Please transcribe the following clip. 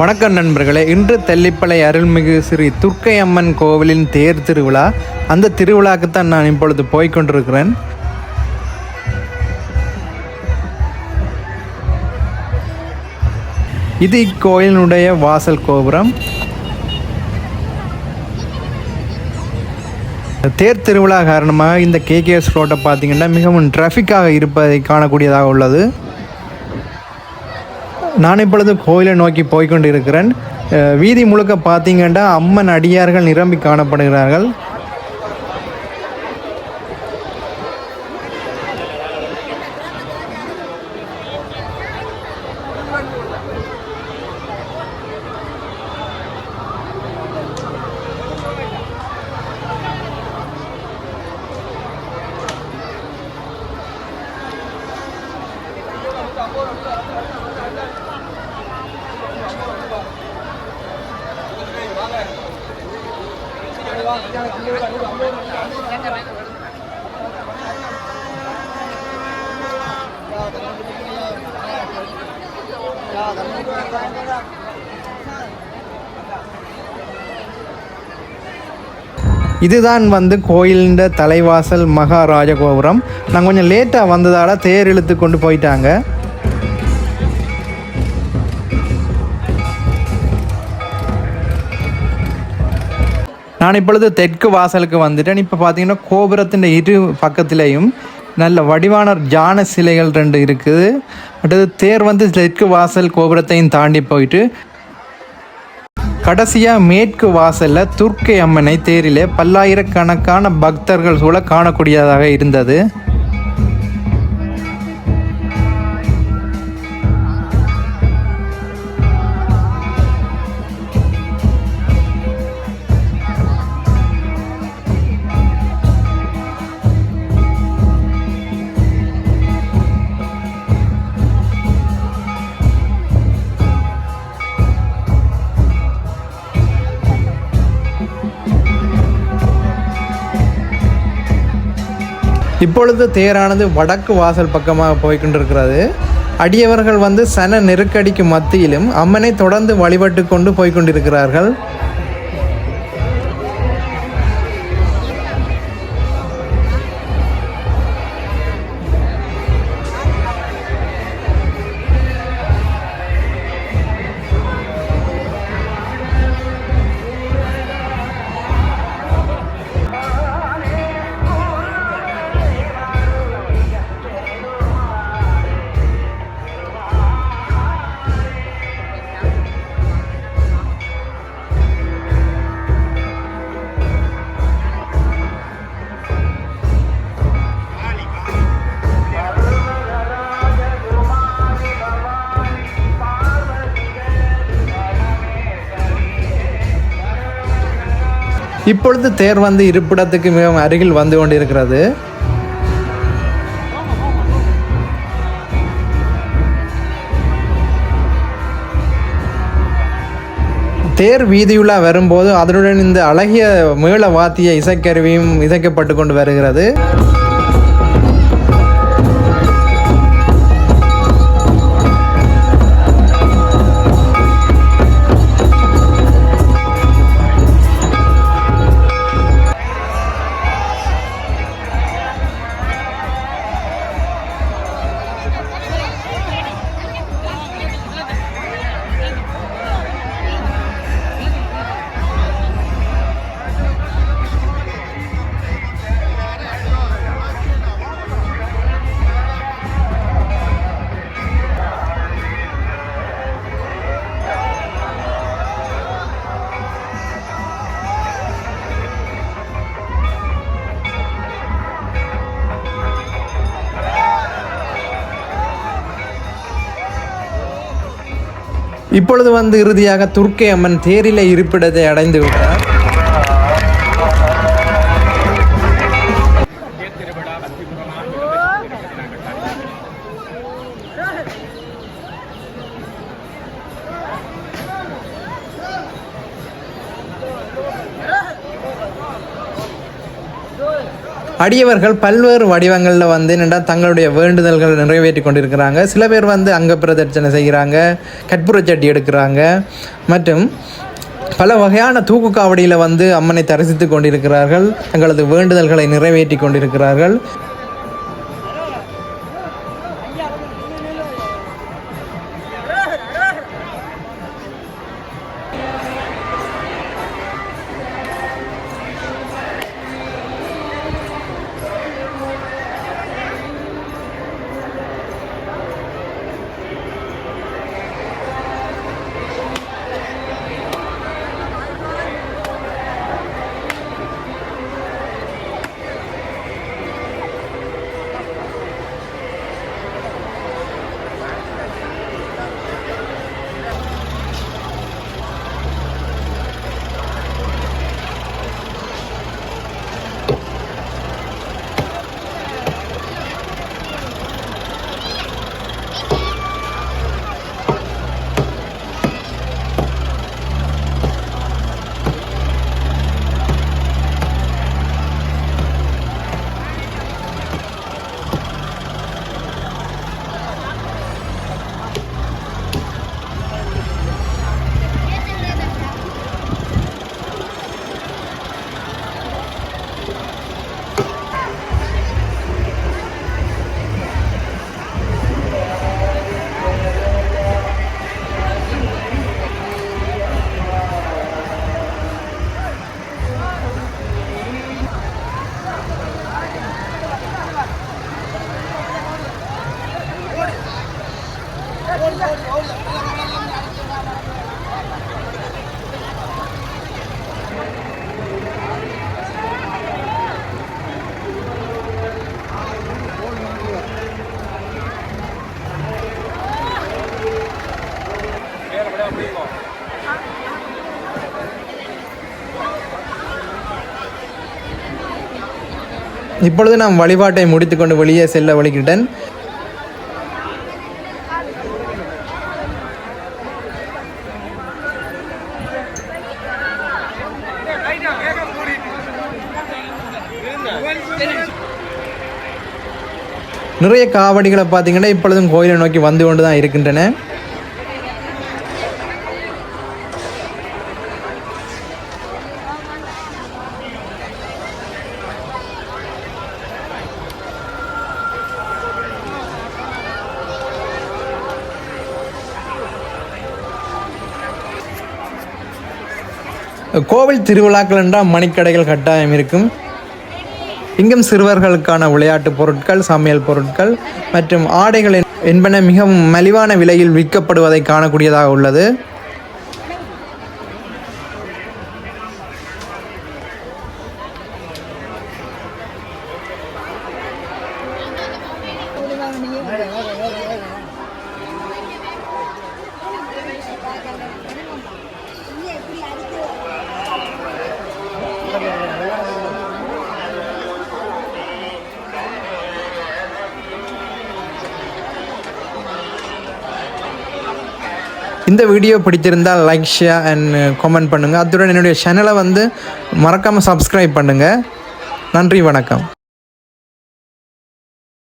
வணக்கம் நண்பர்களே இன்று தெல்லிப்பளை அருள்மிகு ஸ்ரீ துர்க்கை அம்மன் கோவிலின் தேர் திருவிழா. அந்த திருவிழாக்குத்தான் நான் இப்பொழுது போய்கொண்டிருக்கிறேன் இது இக்கோயிலினுடைய வாசல் கோபுரம். தேர் திருவிழா காரணமாக இந்த கேகேஎஸ் ரோட்டை பார்த்தீங்கன்னா மிகவும் டிராஃபிக்காக இருப்பதை காணக்கூடியதாக உள்ளது. நான் இப்பொழுது கோயிலை நோக்கி போய்க்கொண்டு இருக்கிறேன் வீதி முழுக்க பார்த்தீங்கன்னா அம்மன் அடியார்கள் நிரம்பி காணப்படுகிறார்கள். இதுதான் வந்து கோயிலின் தலைவாசல் மகாராஜ கோபுரம் நாங்கள் கொஞ்சம் லேட்டாக வந்ததால் தேர் இழுத்து கொண்டு போயிட்டாங்க. நான் இப்பொழுது தெற்கு வாசலுக்கு வந்துட்டேன். இப்போ பார்த்தீங்கன்னா கோபுரத்தின் இரு பக்கத்திலேயும் நல்ல வடிவான ஜான சிலைகள் ரெண்டு இருக்குது. அடுத்தது தேர் வந்து தெற்கு வாசல் கோபுரத்தையும் தாண்டி போயிட்டு கடைசியாக மேற்கு வாசலில் துர்க்கை அம்மனை தேரிலே பல்லாயிரக்கணக்கான பக்தர்கள் சூழ காணக்கூடியதாக இருந்தது. இப்பொழுது தேரானது வடக்கு வாசல் பக்கமாக போய்கொண்டிருக்கிறது. அடியவர்கள் வந்து சன நெருக்கடிக்கு மத்தியிலும் அம்மனை தொடர்ந்து வழிபட்டு கொண்டு போய்கொண்டிருக்கிறார்கள். இப்பொழுது தேர் வந்து இருப்பிடத்துக்கு மிகவும் அருகில் வந்து கொண்டிருக்கிறது. தேர் வீதியுலா வரும்போது அதனுடன் இந்த அழகிய மேள வாத்திய இசைக்கருவியும் இசைக்கப்பட்டு கொண்டு வருகிறது. இப்பொழுது வந்து இறுதியாக துர்க்கை அம்மன் தேரில இருப்பிடத்தை அடைந்து விட்டார். அடியவர்கள் பல்வேறு வடிவங்களில் வந்து என்னடா தங்களுடைய வேண்டுதல்கள் நிறைவேற்றி கொண்டிருக்கிறாங்க. சில பேர் வந்து அங்க பிரதட்சணை செய்கிறாங்க கற்பூரச்சட்டி எடுக்கிறாங்க. மற்றும் பல வகையான தூக்கு காவடியில் வந்து அம்மனை தரிசித்து கொண்டிருக்கிறார்கள். தங்களது வேண்டுதல்களை நிறைவேற்றி கொண்டிருக்கிறார்கள். இப்பொழுது நாம் வழிபாட்டை முடித்துக்கொண்டு வெளியே செல்ல வழிகிட்டேன் நிறைய காவடிகளை பார்த்தீங்கன்னா இப்பொழுதும் கோயிலை நோக்கி வந்து கொண்டு தான் இருக்கின்றன. கோவில் திருவிழாக்கள் என்றால் மணிக்கடைகள் கட்டாயம் இருக்கும். இங்கும் சிறுவர்களுக்கான விளையாட்டு பொருட்கள் சமையல் பொருட்கள் மற்றும் ஆடைகள் என்பன மிகவும் மலிவான விலையில் விற்கப்படுவதை காணக்கூடியதாக உள்ளது. இந்த வீடியோ பிடிச்சிருந்தால் like share and comment uh, பண்ணுங்கள் அத்துடன் என்னுடைய சேனலை வந்து மறக்காமல் சப்ஸ்கிரைப் பண்ணுங்கள் நன்றி வணக்கம்.